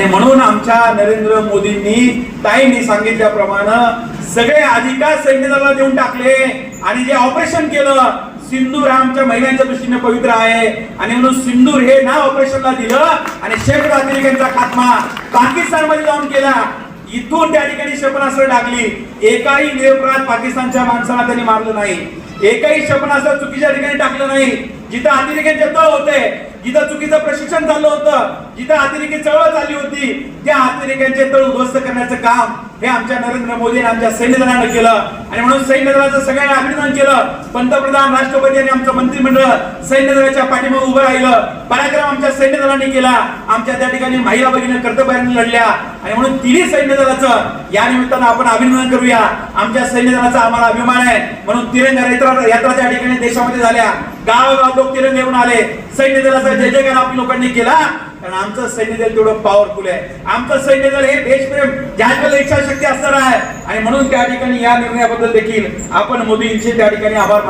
आणि म्हणून आमच्या नरेंद्र मोदींनी ताईंनी सांगितल्याप्रमाणे सगळे अधिकार सैन्य दलाला देऊन टाकले. आणि जे ऑपरेशन केलं सिंदूर हा आमच्या महिलांच्या दृष्टीने पवित्र आहे. आणि म्हणून सिंदूर हे ना ऑपरेशनला दिलं आणि शेकडो अतिरेक्यांचा खात्मा पाकिस्तानमध्ये जाऊन केला. इथून त्या ठिकाणी क्षेपणास्त्र टाकली. एकाही निरपराध पाकिस्तानच्या माणसाला त्यांनी मारलं नाही. एकाही क्षेपणास्त्र चुकीच्या ठिकाणी टाकलं नाही. जिथं अतिरेक्यांचे तळ होते जिथं चुकीचं प्रशिक्षण झालं होतं जिथं अतिरेकी चळवळ चालली होती त्या अतिरेक्यांचे तळ उद्ध्वस्त करण्याचं काम हे आमच्या नरेंद्र मोदी आणि आमच्या सैन्य दलानं केलं. आणि म्हणून सैन्य दलाचं सगळ्यांना अभिनंदन केलं. पंतप्रधान राष्ट्रपती आणि आमचं मंत्रिमंडळ सैन्य दलाच्या पाठीमागे उभं राहिलं. पराक्रम आमच्या सैन्य दलाने केला. आमच्या त्या ठिकाणी महिला भगिनी कर्तव्याने लढल्या. आणि म्हणून तिन्ही सैन्य दलाचं या निमित्तानं आपण अभिनंदन करूया. आमच्या सैन्य दलाचा आम्हाला अभिमान आहे. म्हणून तिरंगा यात्रा त्या ठिकाणी देशामध्ये झाल्या. गावागाव लोक तिरंगे घेऊन आले. सैन्य दलाचा जय जयकार आपल्या लोकांनी केला. कारण आमचं सैन्य दल तेवढं पॉवरफुल आहे. आमचं सैन्य दल हे देशप्रेम ज्याच्याकडे इच्छाशक्ती असणार आहे. आणि म्हणून त्या ठिकाणी या निर्णयाबद्दल देखील आपण मोदींचे त्या ठिकाणी आभार मान